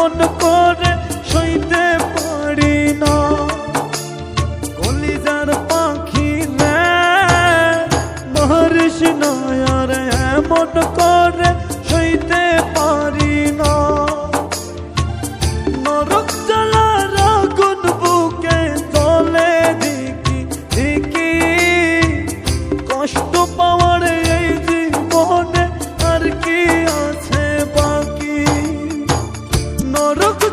এমন করে সইতে পারি না। কলিজার পাখি রে মহর্ষি নয়ার এমন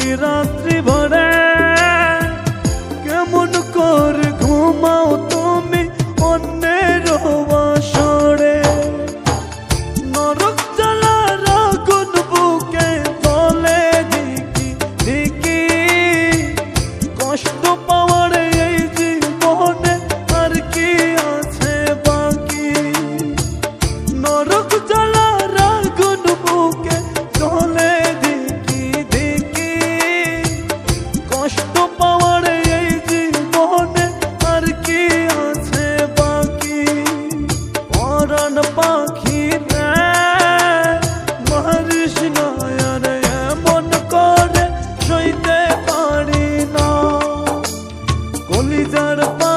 প্রতি রাত্রি কলিজার পা